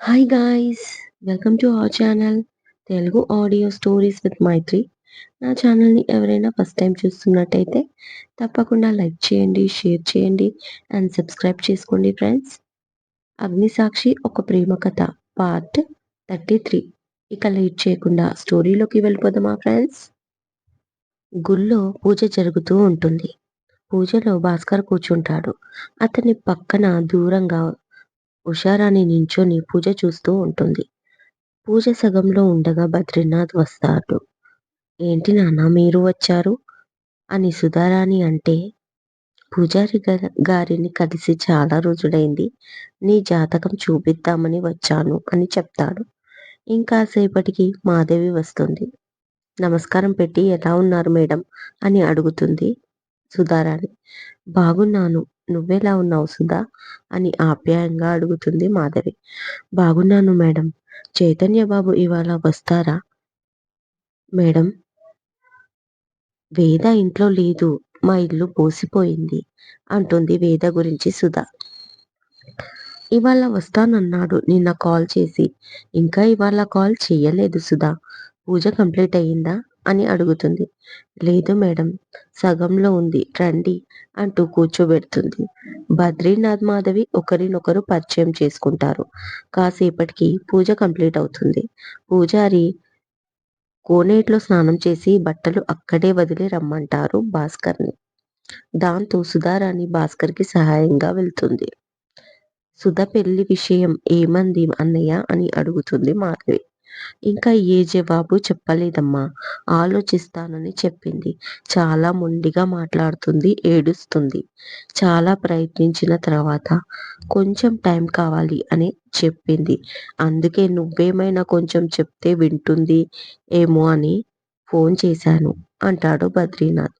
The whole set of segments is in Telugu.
Hi guys welcome to our channel Telugu audio stories with Mythri నా ఛానల్ని ఎవరైనా ఫస్ట్ టైం చూస్తున్నట్టయితే తప్పకుండా లైక్ చేయండి షేర్ చేయండి అండ్ సబ్స్క్రైబ్ చేసుకోండి ఫ్రెండ్స్ అగ్నిసాక్షి ఒక ప్రేమ కథ పార్ట్ థర్టీ త్రీ ఇక లేట్ చేయకుండా స్టోరీలోకి వెళ్ళిపోదామా ఫ్రెండ్స్ గుళ్ళో పూజ జరుగుతూ ఉంటుంది. పూజలో భాస్కర్ కూర్చుంటాడు. అతని పక్కన దూరంగా ఉషారాణి నించొని పూజ చూస్తూ ఉంటుంది. పూజ సగంలో ఉండగా బద్రీనాథ్ వస్తాడు. ఏంటి నాన్న మీరు వచ్చారు? అని సుధారాణి అంటే పూజారి గారిని కలిసి చాలా రోజులైంది. నీ జాతకం చూపిద్దామని వచ్చాను అని చెప్తాడు. ఇంకాసేపటికి మాదేవి వస్తుంది. నమస్కారం పెట్టి ఎలా ఉన్నారు మేడం? అని అడుగుతుంది సుధారాణి. బాగున్నాను. నువ్వెలా ఉన్నావు సుధా? అని ఆప్యాయంగా అడుగుతుంది మాధవి. బాగున్నాను మేడం. చైతన్య బాబు ఇవాళ వస్తారా? మేడం. వేద ఇంట్లో లేదు. మా ఇల్లు పోసిపోయింది అంటుంది వేద గురించి సుధా. ఇవాళ వస్తానన్నాడు నిన్న కాల్ చేసి. ఇంకా ఇవాళ కాల్ చేయలేదు సుధా. పూజ కంప్లీట్ అయ్యిందా? అని అడుగుతుంది. లేదు మేడం సగంలో ఉంది రండి అంటూ కూర్చోబెడుతుంది. బద్రీనాథ్ మాధవి ఒకరినొకరు పరిచయం చేసుకుంటారు. కాసేపటికి పూజ కంప్లీట్ అవుతుంది. పూజారి కోనేట్లో స్నానం చేసి బట్టలు అక్కడే వదిలి రమ్మంటారు భాస్కర్ని. దాంతో సుధారాణి భాస్కర్కి సహాయంగా వెళ్తుంది. సుధ పెళ్ళి విషయం ఏమంది అన్నయ్య అని అడుగుతుంది మాధవి. ఇంకా ఏ జవాబు చెప్పలేదమ్మా. ఆలోచిస్తానని చెప్పింది. చాలా మొండిగా మాట్లాడుతుంది ఏడుస్తుంది. చాలా ప్రయత్నించిన తర్వాత కొంచెం టైం కావాలి అని చెప్పింది. అందుకే నువ్వేమైనా కొంచెం చెప్తే వింటుంది ఏమో అని ఫోన్ చేశాను అంటాడు బద్రీనాథ్.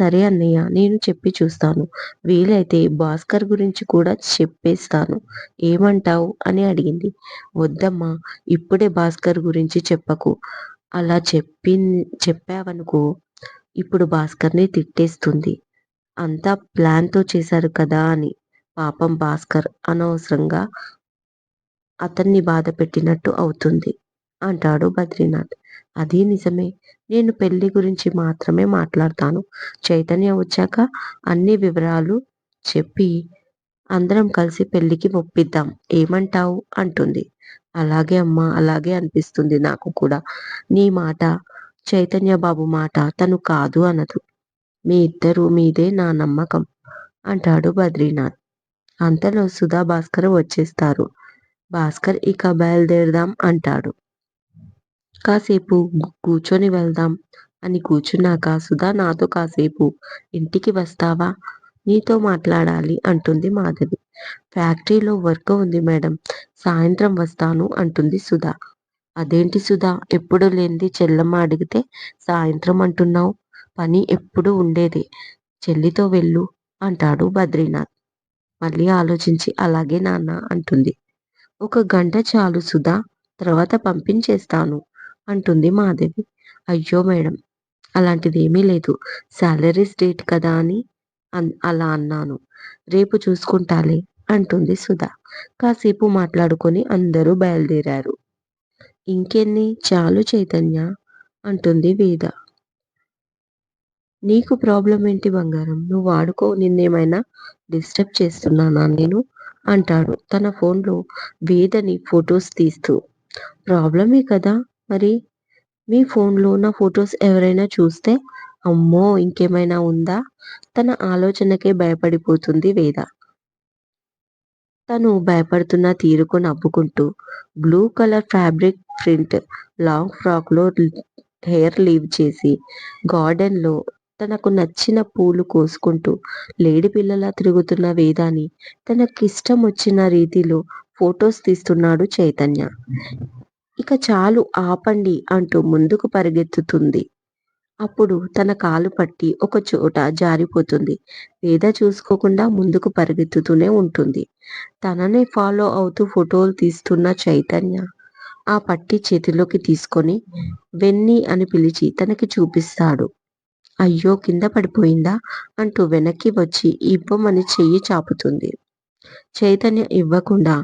సరే అన్నయ్య నేను చెప్పి చూస్తాను. వీలైతే భాస్కర్ గురించి కూడా చెప్పేస్తాను. ఏమంటావు? అని అడిగింది. వద్దమ్మా ఇప్పుడే భాస్కర్ గురించి చెప్పకు. అలా చెప్పి చెప్పావనుకో ఇప్పుడు భాస్కర్ని తిట్టేస్తుంది. అంతా ప్లాన్తో చేశారు కదా అని. పాపం భాస్కర్ అనవసరంగా అతన్ని బాధ పెట్టినట్టు అవుతుంది అంటాడు బద్రీనాథ్. అది నిజమే. నేను పెళ్ళి గురించి మాత్రమే మాట్లాడతాను. చైతన్య వచ్చాక అన్ని వివరాలు చెప్పి అందరం కలిసి పెళ్ళికి ఒప్పిద్దాం. ఏమంటావు? అంటుంది. అలాగే అమ్మ అలాగే అనిపిస్తుంది నాకు కూడా. నీ మాట చైతన్య బాబు మాట తను కాదు అనదు. మీ ఇద్దరు మీదే నా నమ్మకం అంటాడు బద్రీనాథ్. అంతలో సుధా భాస్కర్ వచ్చేస్తారు. భాస్కర్ ఇక బయలుదేరదాం అంటాడు. కాసేపు కూర్చొని వెళ్దాం అని కూర్చున్నాక సుధా నాతో కాసేపు ఇంటికి వస్తావా? నీతో మాట్లాడాలి అంటుంది మాధవి. ఫ్యాక్టరీలో వర్క్ ఉంది మేడం సాయంత్రం వస్తాను అంటుంది సుధా. అదేంటి సుధా ఎప్పుడు లేనిది చెల్లమ్మ అడిగితే సాయంత్రం అంటున్నావు? పని ఎప్పుడు ఉండేది? చెల్లితో వెళ్ళు అంటాడు బద్రీనాథ్. మళ్ళీ ఆలోచించి అలాగే నాన్న అంటుంది. ఒక గంట చాలు సుధా తర్వాత పంపించేస్తాను. అంటుంది మాధవి. అయ్యో మేడం అలాంటిది ఏమీ లేదు. శాలరీస్ డేట్ కదా అని అలా అన్నాను. రేపు చూసుకుంటాలే అంటుంది సుధా. కాసేపు మాట్లాడుకొని అందరూ బయలుదేరారు. ఇంకెన్ని? చాలు చైతన్య అంటుంది వేద. నీకు ప్రాబ్లం ఏంటి బంగారం? నువ్వు వాడుకో నిన్నేమైనా డిస్టర్బ్ చేస్తున్నానా నేను? అంటాడు తన ఫోన్లో వేదని ఫొటోస్ తీస్తూ. ప్రాబ్లమే కదా? మరి మీ ఫోన్లో ఉన్న ఫొటోస్ ఎవరైనా చూస్తే అమ్మో! ఇంకేమైనా ఉందా? తన ఆలోచనకే భయపడిపోతుంది వేద. తను భయపడుతున్న తీరుకు నవ్వుకుంటూ blue colour fabric print long ఫ్రాక్లో hair leave చేసి గార్డెన్లో తనకు నచ్చిన పూలు కోసుకుంటూ లేడి పిల్లలా తిరుగుతున్న వేదాన్ని తనకిష్టం వచ్చిన రీతిలో ఫొటోస్ తీస్తున్నాడు చైతన్య. ఇక చాలు ఆపండి అంటూ ముందుకు పరిగెత్తుతుంది. అప్పుడు తన కాలు పట్టి ఒక చోట జారిపోతుంది. వేద చూసుకోకుండా ముందుకు పరిగెత్తుతూనే ఉంటుంది. తననే ఫాలో అవుతూ ఫోటోలు తీస్తున్న చైతన్య ఆ పట్టి చేతిలోకి తీసుకొని వెన్ని అని పిలిచి తనకి చూపిస్తాడు. అయ్యో కింద పడిపోయిందా? అంటూ వెనక్కి వచ్చి ఇవ్వమని చెయ్యి చాపుతుంది. చైతన్య ఇవ్వకుండా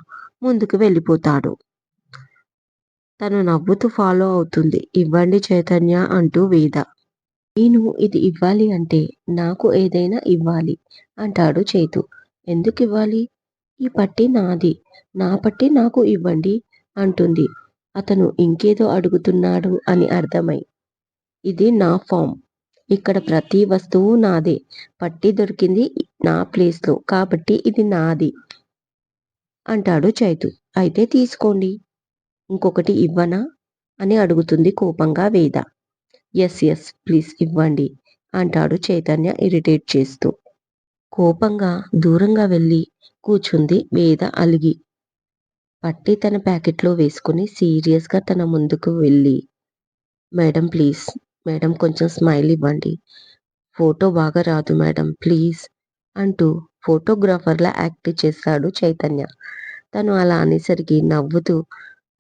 ముందుకు వెళ్ళిపోతాడు. తను నవ్వుతూ ఫాలో అవుతుంది. ఇవ్వండి చైతన్య అంటూ వేద. నేను ఇది ఇవ్వాలి అంటే నాకు ఏదైనా ఇవ్వాలి అంటాడు చేతు. ఎందుకు ఇవ్వాలి? ఈ పట్టి నాది. నా పట్టి నాకు ఇవ్వండి అంటుంది. అతను ఇంకేదో అడుగుతున్నాడు అని అర్థమై. ఇది నా ఫామ్. ఇక్కడ ప్రతి వస్తువు నాదే. పట్టి దొరికింది నా ప్లేస్లో. కాబట్టి ఇది నాది అంటాడు చైతు. అయితే తీసుకోండి. ఇంకొకటి ఇవ్వనా? అని అడుగుతుంది కోపంగా వేద. ఎస్ ఎస్ ప్లీజ్ ఇవ్వండి అంటాడు చైతన్య ఇరిటేట్ చేస్తూ. కోపంగా దూరంగా వెళ్ళి కూర్చుంది వేద అలిగి. పట్టి తన ప్యాకెట్లో వేసుకుని సీరియస్గా తన ముందుకు వెళ్ళి. మేడం ప్లీజ్ మేడం కొంచెం స్మైల్ ఇవ్వండి. ఫోటో బాగా రాదు మేడం ప్లీజ్ అంటూ ఫోటోగ్రాఫర్లా యాక్ట్ చేస్తాడు చైతన్య. తను అలా అనేసరికి నవ్వుతూ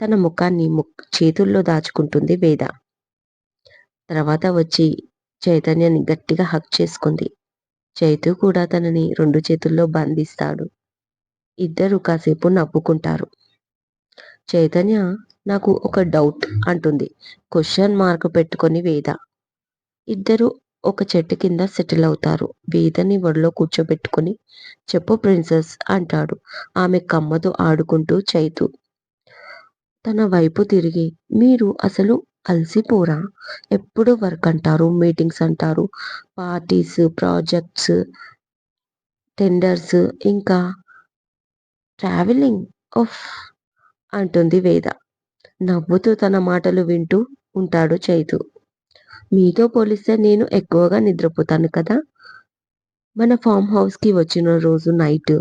తన ముఖాన్ని ము చేతుల్లో దాచుకుంటుంది వేద. తర్వాత వచ్చి చైతన్యని గట్టిగా హక్ చేసుకుంది. చైతు కూడా తనని రెండు చేతుల్లో బంధిస్తాడు. ఇద్దరు కాసేపు నవ్వుకుంటారు. చైతన్య నాకు ఒక డౌట్ అంటుంది. క్వశ్చన్ మార్క్ పెట్టుకొని వేద. ఇద్దరు ఒక చెట్టు కింద సెటిల్ అవుతారు. వేదని ఒడిలో కూర్చోబెట్టుకుని చెప్పు ప్రిన్సెస్ అంటాడు. ఆమె కమ్మతో ఆడుకుంటూ చైతు తన వైపు తిరిగి మీరు అసలు అలసిపోరా? ఎప్పుడు వర్క్ అంటారు మీటింగ్స్ అంటారు పార్టీస్ ప్రాజెక్ట్స్ టెండర్స్ ఇంకా ట్రావెలింగ్? ఆఫ్ అంటుంది వేద. నవ్వుతూ తన మాటలు వింటూ ఉంటాడు చైతు. మీతో పోలిస్తే నేను ఎక్కువగా నిద్రపోతాను కదా? మన ఫామ్ హౌస్కి వచ్చిన రోజు నైట్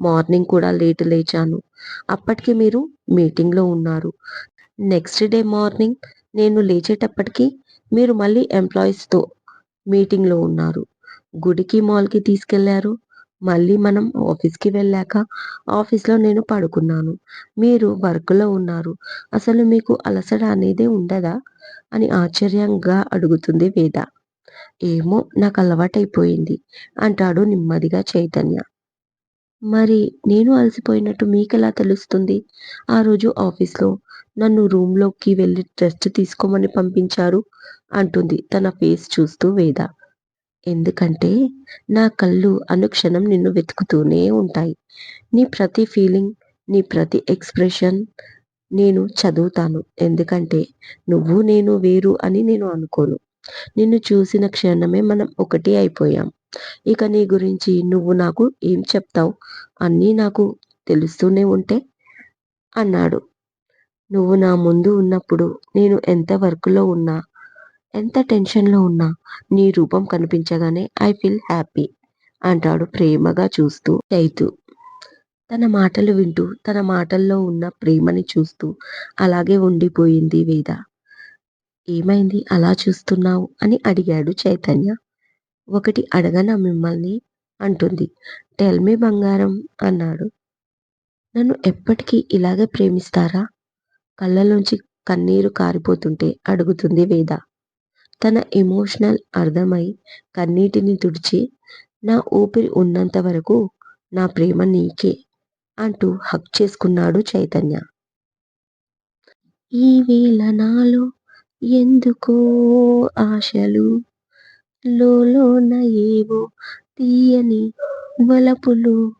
మార్నింగ్ కూడా లేట్ లేచాను. అప్పటికి మీరు మీటింగ్లో ఉన్నారు. నెక్స్ట్ డే మార్నింగ్ నేను లేచేటప్పటికి మీరు మళ్ళీ ఎంప్లాయీస్తో మీటింగ్లో ఉన్నారు. గుడికి మాల్కి తీసుకెళ్ళారు. మళ్ళీ మనం ఆఫీస్కి వెళ్ళాక ఆఫీస్లో నేను పడుకున్నాను. మీరు వర్క్లో ఉన్నారు. అసలు మీకు అలసట అనేదే ఉండదా? అని ఆశ్చర్యంగా అడుగుతుంది వేద. ఏమో నాకు అలవాటైపోయింది అంటాడు నెమ్మదిగా చైతన్య. మరి నేను అలసిపోయినట్టు మీకెలా తెలుస్తుంది? ఆ రోజు ఆఫీస్లో నన్ను రూమ్లోకి వెళ్ళి రెస్ట్ తీసుకోమని పంపించారు అంటుంది తన ఫేస్ చూస్తూ వేద. ఎందుకంటే నా కళ్ళు అనుక్షణం నిన్ను వెతుకుతూనే ఉంటాయి. నీ ప్రతి ఫీలింగ్ నీ ప్రతి ఎక్స్ప్రెషన్ నేను చదువుతాను. ఎందుకంటే నువ్వు నేను వేరు అని నేను అనుకోను. నిన్ను చూసిన క్షణమే మనం ఒకటి అయిపోయాం. ఇక నీ గురించి నువ్వు నాకు ఏం చెప్తావు? అన్నీ నాకు తెలుస్తూనే ఉంటే అన్నాడు. నువ్వు నా ముందు ఉన్నప్పుడు నేను ఎంత వర్క్లో ఉన్నా ఎంత టెన్షన్లో ఉన్నా నీ రూపం కనిపించగానే ఐ ఫీల్ హ్యాపీ అంటాడు ప్రేమగా చూస్తూ చైతు. తన మాటలు వింటూ తన మాటల్లో ఉన్న ప్రేమని చూస్తూ అలాగే ఉండిపోయింది వేద. ఏమైంది? అలా చూస్తున్నావు? అని అడిగాడు చైతన్య. ఒకటి అడగనా మిమ్మల్ని? అంటుంది. టెల్మి బంగారం అన్నాడు. నన్ను ఎప్పటికీ ఇలాగే ప్రేమిస్తారా? కళ్ళలోంచి కన్నీరు కారిపోతుంటే అడుగుతుంది వేద. తన ఎమోషనల్ అర్థమై కన్నీటిని తుడిచి నా ఊపిరి ఉన్నంత వరకు నా ప్రేమ నీకే అంటూ హక్ చేసుకున్నాడు చైతన్య. ఈ వేళ నాలో ఎందుకో ఆశలు లోన ఏవో తీయని వలపులు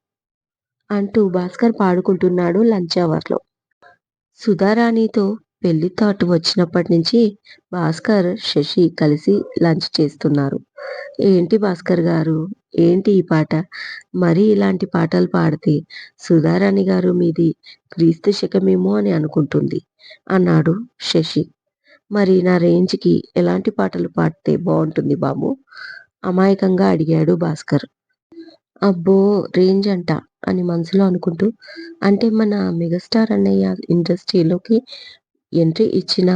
అంటూ భాస్కర్ పాడుకుంటున్నాడు లంచ్ అవర్లో. సుధారాణితో పెళ్ళి థాట్ వచ్చినప్పటి నుంచి భాస్కర్ శశి కలిసి లంచ్ చేస్తున్నారు. ఏంటి భాస్కర్ గారు? ఏంటి ఈ పాట? మరి ఇలాంటి పాటలు పాడితే సుధారాణి గారు మీది క్రీస్తు శకమేమో అని అనుకుంటుంది అన్నాడు శశి. మరి నా రేంజ్కి ఎలాంటి పాటలు పాడితే బాగుంటుంది బాబు? అమాయకంగా అడిగాడు భాస్కర్. అబ్బో రేంజ్ అంట అని మనసులో అనుకుంటూ అంటే మన మెగాస్టార్ అన్నయ్య ఇండస్ట్రీలోకి ఎంట్రీ ఇచ్చిన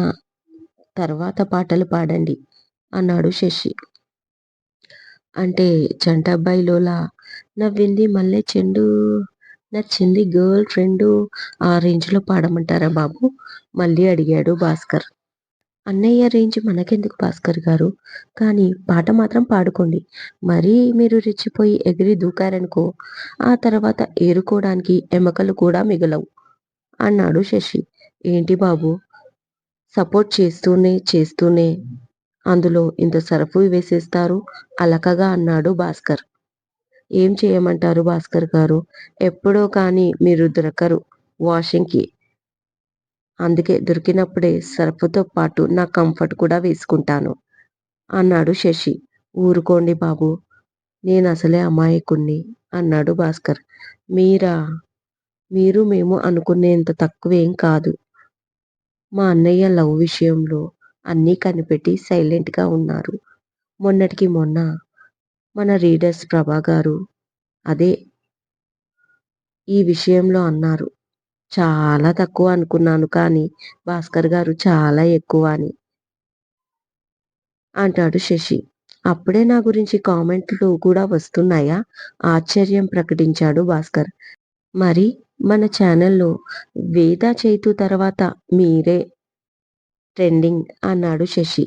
తర్వాత పాటలు పాడండి అన్నాడు శశి. అంటే చంటబ్బాయిలోలా నవ్వింది మళ్ళీ చెండు నచ్చింది గర్ల్ ఫ్రెండ్ ఆ రేంజ్లో పాడమంటారా బాబు? మళ్ళీ అడిగాడు భాస్కర్. అన్నయ్య రేంజ్ మనకెందుకు భాస్కర్ గారు? కానీ పాట మాత్రం పాడుకోండి. మరీ మీరు రెచ్చిపోయి ఎగిరి దూకారనుకో ఆ తర్వాత ఏరుకోవడానికి ఎమకలు కూడా మిగలవు. అన్నాడు శశి. ఏంటి బాబు? సపోర్ట్ చేస్తూనే చేస్తూనే అందులో ఇంత సరఫు వేసేస్తారు? అలకగా అన్నాడు భాస్కర్. ఏం చేయమంటారు భాస్కర్ గారు? ఎప్పుడో కానీ మీరు దొరకరు. వాషింగ్కి అందుకే దొరికినప్పుడే సర్ఫుతో పాటు నా కంఫర్ట్ కూడా వేసుకుంటాను అన్నాడు శశి. ఊరుకోండి బాబు నేను అసలే అమాయకుణ్ణి అన్నాడు భాస్కర్. మీరా! మీరు మేము అనుకునేంత తక్కువేం కాదు. మా అన్నయ్య లవ్ విషయంలో అన్నీ కనిపెట్టి సైలెంట్గా ఉన్నారు. మొన్నటికి మొన్న మన రీడర్స్ ప్రభా గారు అదే ఈ విషయంలో అన్నారు. చాలా తక్కువ అనుకున్నాను కానీ భాస్కర్ గారు చాలా ఎక్కువ అని అంటాడు శశి. అప్పుడే నా గురించి కామెంట్లు కూడా వస్తున్నాయా? ఆశ్చర్యం ప్రకటించాడు భాస్కర్. మరి మన ఛానల్లో వేద చైతు తర్వాత మీరే ట్రెండింగ్ అన్నాడు శశి.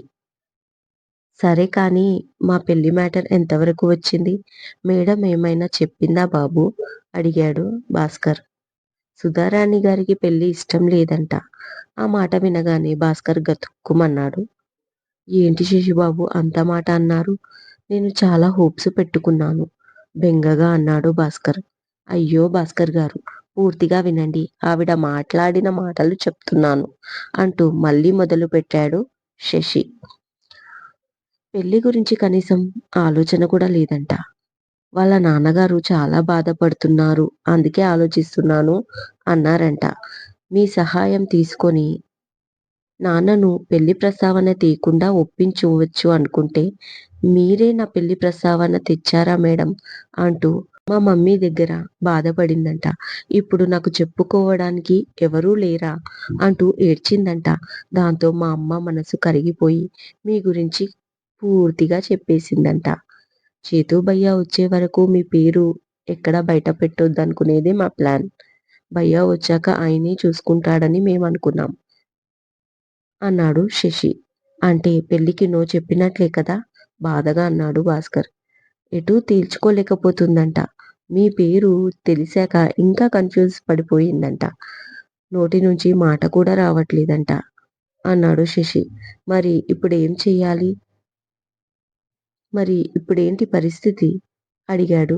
సరే కానీ మా పెళ్ళి మ్యాటర్ ఎంతవరకు వచ్చింది? మేడం ఏమైనా చెప్పిందా బాబు అడిగాడు భాస్కర్. సుధారాణి గారికి పెళ్ళి ఇష్టం లేదంట. ఆ మాట వినగానే భాస్కర్ గతుక్కుమన్నాడు. ఏంటి శశిబాబూ అంత మాట అన్నారు? నేను చాలా హోప్స్ పెట్టుకున్నాను బెంగగా అన్నాడు భాస్కర్. అయ్యో భాస్కర్ గారు పూర్తిగా వినండి. ఆవిడ మాట్లాడిన మాటలు చెప్తున్నాను అంటూ మళ్ళీ మొదలు పెట్టాడు శశి. పెళ్ళి గురించి కనీసం ఆలోచన కూడా లేదంట. వాళ్ళ నాన్నగారు చాలా బాధపడుతున్నారు అందుకే ఆలోచిస్తున్నాను అన్నారంట. మీ సహాయం తీసుకొని నాన్నను పెళ్ళి ప్రస్తావన తీయకుండా ఒప్పించవచ్చు అనుకుంటే మీరే నా పెళ్ళి ప్రస్తావన తెచ్చారా మేడం అంటూ మా మమ్మీ దగ్గర బాధపడిందంట. ఇప్పుడు నాకు చెప్పుకోవడానికి ఎవరూ లేరా అంటూ ఏడ్చిందంట. దాంతో మా అమ్మ మనసు కరిగిపోయి మీ గురించి పూర్తిగా చెప్పేసిందంట. చేతూ భయ్యా వచ్చే వరకు మీ పేరు ఎక్కడ బయట పెట్టొద్దు అనుకునేది మా ప్లాన్. భయ్యా వచ్చాక ఆయనే చూసుకుంటాడని మేము అనుకున్నాం అన్నాడు శశి. అంటే పెళ్ళికి నో చెప్పినట్లే కదా బాధగా అన్నాడు భాస్కర్. ఎటూ తేల్చుకోలేకపోతుందంట. మీ పేరు తెలిసాక ఇంకా కన్ఫ్యూజ్ పడిపోయిందంట. నోటి నుంచి మాట కూడా రావట్లేదంట అన్నాడు శశి. మరి ఇప్పుడు ఏం చెయ్యాలి? మరి ఇప్పుడేంటి పరిస్థితి? అడిగాడు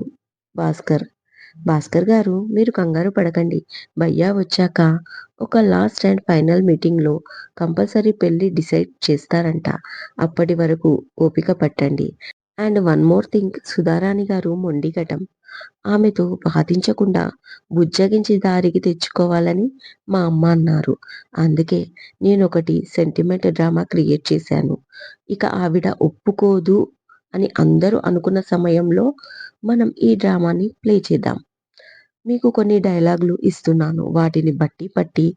భాస్కర్. భాస్కర్ గారు మీరు కంగారు పడకండి. భయ్యా వచ్చాక ఒక లాస్ట్ అండ్ ఫైనల్ మీటింగ్లో కంపల్సరీ పెళ్ళి డిసైడ్ చేస్తారంట. అప్పటి వరకు ఓపిక పట్టండి. And one more thing Sudharani గారు మొండిగటం ఆమెతో బాధించకుండా బుజ్జగించి దారికి తెచ్చుకోవాలని మా అమ్మ అన్నారు. అందుకే నేను ఒకటి సెంటిమెంట్ డ్రామా క్రియేట్ చేశాను. ఇక ఆవిడ ఒప్పుకోదు అని అందరూ అనుకున్న సమయంలో మనం ఈ డ్రామాని ప్లే చేద్దాం. మీకు కొన్ని డైలాగులు ఇస్తున్నాను. వాటిని బట్టి పట్టి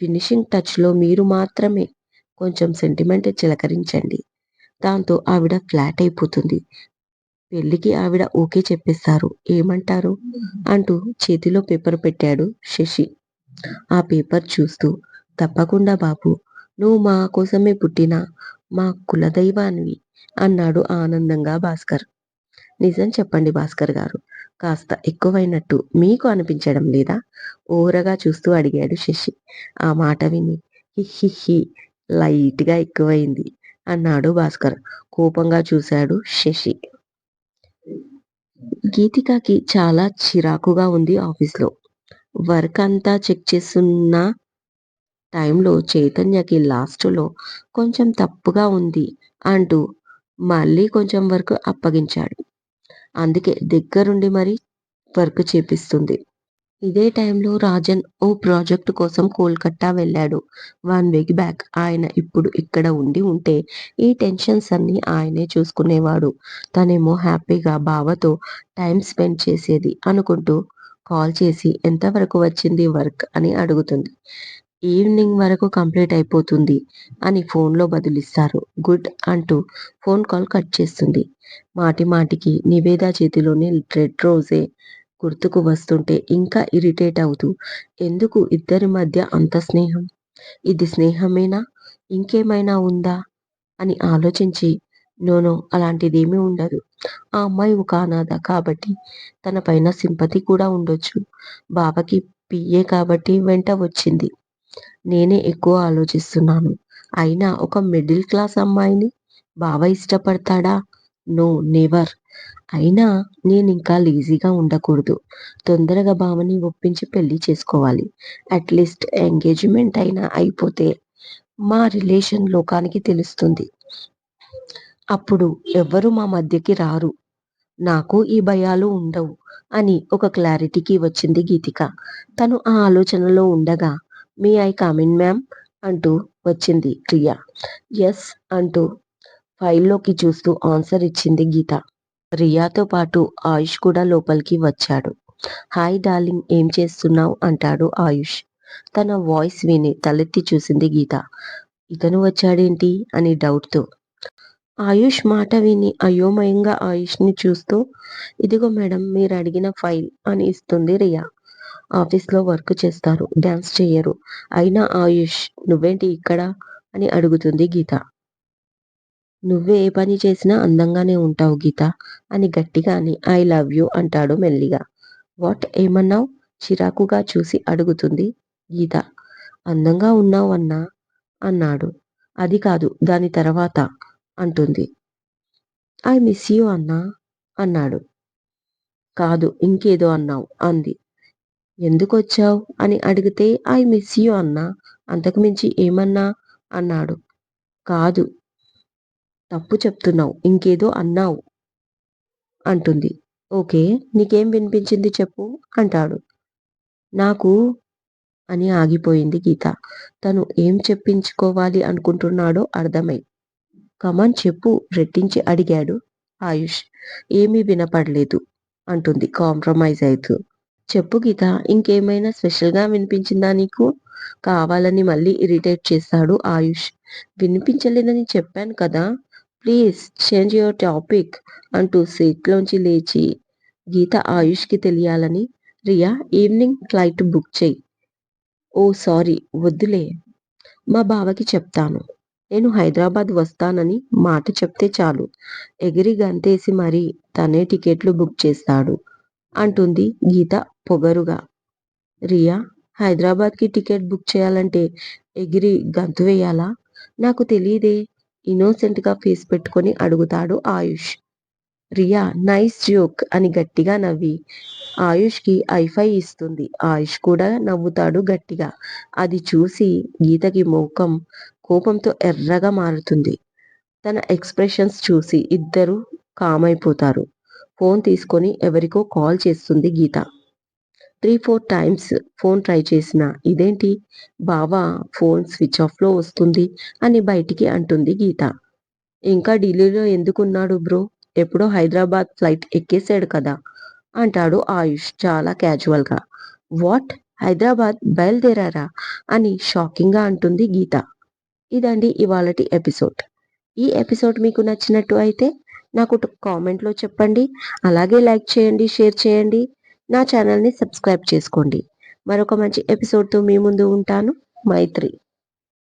ఫినిషింగ్ టచ్లో మీరు మాత్రమే కొంచెం సెంటిమెంట్ చిలకరించండి. దాంతో ఆవిడ ఫ్లాట్ అయిపోతుంది. పెళ్ళికి ఆవిడ ఓకే చెప్పేస్తారు. ఏమంటారు? అంటూ చేతిలో పేపర్ పెట్టాడు శశి. ఆ పేపర్ చూస్తూ తప్పకుండా బాబు నువ్వు మా కోసమే పుట్టిన మా కులదైవానివి అన్నాడు ఆనందంగా భాస్కర్. నిజం చెప్పండి భాస్కర్ గారు కాస్త ఎక్కువైనట్టు మీకు అనిపించడం లేదా? ఓరగా చూస్తూ అడిగాడు శశి. ఆ మాట విని హిహ్హిహ్హి లైట్గా అన్నాడు భాస్కర్. కోపంగా చూశాడు శశి. గీతికాకి చాలా చిరాకుగా ఉంది ఆఫీస్లో వర్క్ అంతా చెక్ చేస్తున్న టైంలో చైతన్యకి లాస్ట్లో కొంచెం తప్పుగా ఉంది అంటూ మళ్ళీ కొంచెం వర్క్ అప్పగించాడు. అందుకే దగ్గరుండి మరీ వర్క్ చేపిస్తుంది. ఇదే టైంలో రాజన్ ఓ ప్రాజెక్ట్ కోసం కోల్కట్టా వెళ్ళాడు. One week back. ఆయన ఇప్పుడు ఇక్కడ ఉండి ఉంటే ఈ టెన్షన్స్ అన్నీ ఆయనే చూసుకునేవాడు. తనేమో హ్యాపీగా బావతో టైం స్పెండ్ చేసేది అనుకుంటూ కాల్ చేసి ఎంతవరకు వచ్చింది వర్క్ అని అడుగుతుంది. ఈవినింగ్ వరకు కంప్లీట్ అయిపోతుంది అని ఫోన్లో బదులిస్తారు. గుడ్ అంటూ ఫోన్ కాల్ కట్ చేస్తుంది. మాటిమాటికి నివేద చేతిలోని రెడ్ రోజే గుర్తుకు వస్తుంటే ఇంకా ఇరిటేట్ అవుతూ ఎందుకు ఇద్దరి మధ్య అంత స్నేహం? ఇది స్నేహమేనా? ఇంకేమైనా ఉందా? అని ఆలోచించి నోనో అలాంటిదేమీ ఉండదు. ఆ అమ్మాయి ఒక అనాథ కాబట్టి తన పైన సింపతి కూడా ఉండొచ్చు. బాబకి పిఏ కాబట్టి వెంట వచ్చింది నేనే ఎక్కువ ఆలోచిస్తున్నాను. అయినా ఒక మిడిల్ క్లాస్ అమ్మాయిని బావ ఇష్టపడతాడా? No never. అయినా నేను ఇంకా లేజీగా ఉండకూడదు. తొందరగా బావని ఒప్పించి పెళ్ళి చేసుకోవాలి. అట్లీస్ట్ ఎంగేజ్మెంట్ అయినా అయిపోతే మా రిలేషన్ లోకానికి తెలుస్తుంది. అప్పుడు ఎవరు మా మధ్యకి రారు. నాకు ఈ భయాలు ఉండవు అని ఒక క్లారిటీకి వచ్చింది గీతిక. తను ఆ ఆలోచనలో ఉండగా మీ ఐ కామిన్ మ్యామ్ అంటూ వచ్చింది ప్రియా ఎస్ అంటూ ఫైల్లోకి చూస్తూ ఆన్సర్ ఇచ్చింది గీత. రియాతో పాటు ఆయుష్ కూడా లోపలికి వచ్చాడు. హాయ్ డార్లింగ్ ఏం చేస్తున్నావు? అంటాడు ఆయుష్. తన వాయిస్ విని తలెత్తి చూసింది గీత. ఇతను వచ్చాడేంటి? అని డౌట్తో. ఆయుష్ మాట విని అయోమయంగా ఆయుష్ని చూస్తూ ఇదిగో మేడం మీరు అడిగిన ఫైల్ అని ఇస్తుంది రియా. ఆఫీస్లో వర్క్ చేస్తారు. డ్యాన్స్ చేయరు అయినా ఆయుష్ నువ్వేంటి ఇక్కడ? అని అడుగుతుంది గీత. నువ్వే ఏ పని చేసినా అందంగానే ఉంటావు గీత అని గట్టిగా అని ఐ లవ్ యూ అంటాడు మెల్లిగా. వాట్? ఏమన్నావు? చిరాకుగా చూసి అడుగుతుంది గీత. అందంగా ఉన్నావు అన్నా? అన్నాడు. అది కాదు దాని తర్వాత అంటుంది. ఐ మిస్ యూ అన్నా? అన్నాడు. కాదు ఇంకేదో అన్నావు అంది. ఎందుకు వచ్చావు అని అడిగితే ఐ మిస్ యూ అన్నా. అంతకుమించి ఏమన్నా? అన్నాడు. కాదు. తప్పు చెప్తున్నావు. ఇంకేదో అన్నావు. అంటుంది. ఓకే. నీకేం వినిపించింది చెప్పు అంటాడు. నాకు అని ఆగిపోయింది గీత. తను ఏం చెప్పించుకోవాలి అనుకుంటున్నాడో అర్థమై. కమన్ చెప్పు రెట్టించి అడిగాడు ఆయుష్. ఏమీ వినపడలేదు అంటుంది. కాంప్రమైజ్ అవుతూ చెప్పు గీత ఇంకేమైనా స్పెషల్గా వినిపించిందా నీకు? కావాలని మళ్ళీ ఇరిటేట్ చేస్తాడు ఆయుష్. వినిపించలేదని చెప్పాను కదా ప్లీజ్ చేంజ్ యువర్ టాపిక్ అంటూ సీట్లోంచి లేచి గీత ఆయుష్కి తెలియాలని రియా ఈవినింగ్ ఫ్లైట్ బుక్ చేయి. ఓ సారీ వద్దులే. మా బావకి చెప్తాను. నేను హైదరాబాద్ వస్తానని మాట చెప్తే చాలు. ఎగిరి గంతేసి మరీ తనే టికెట్లు బుక్ చేస్తాడు అంటుంది గీత పొగరుగా. రియా హైదరాబాద్కి టికెట్ బుక్ చేయాలంటే ఎగిరి గంతు వేయాలా? నాకు తెలియదే ఇన్నోసెంట్గా ఫేస్ పెట్టుకొని అడుగుతాడు ఆయుష్. రియా నైస్ జోక్ అని గట్టిగా నవ్వి. ఆయుష్కి ఐఫై ఇస్తుంది. ఆయుష్ కూడా నవ్వుతాడు గట్టిగా. అది చూసి గీతకి మోకం కోపంతో ఎర్రగా మారుతుంది. తన ఎక్స్ప్రెషన్స్ చూసి ఇద్దరు కామైపోతారు. ఫోన్ తీసుకొని ఎవరికో కాల్ చేస్తుంది Geetha. Three four times phone try చేసిన ఇదేంటి? బావా ఫోన్ స్విచ్ ఆఫ్లో వస్తుంది అని బయటికి అంటుంది గీత. ఇంకా ఢిల్లీలో ఎందుకున్నాడు బ్రో? ఎప్పుడో హైదరాబాద్ ఫ్లైట్ ఎక్కేసాడు కదా అంటాడు ఆయుష్ చాలా క్యాజువల్గా వాట్? హైదరాబాద్ బయలుదేరారా? అని షాకింగ్గా అంటుంది గీత. ఇదండి ఇవాళటి ఎపిసోడ్. ఈ ఎపిసోడ్ మీకు నచ్చినట్టు అయితే నాకు కామెంట్లో చెప్పండి. అలాగే లైక్ చేయండి షేర్ చేయండి. నా ఛానల్ని సబ్స్క్రైబ్ చేసుకోండి. మరొక మంచి ఎపిసోడ్తో మీ ముందు ఉంటాను. మైత్రి.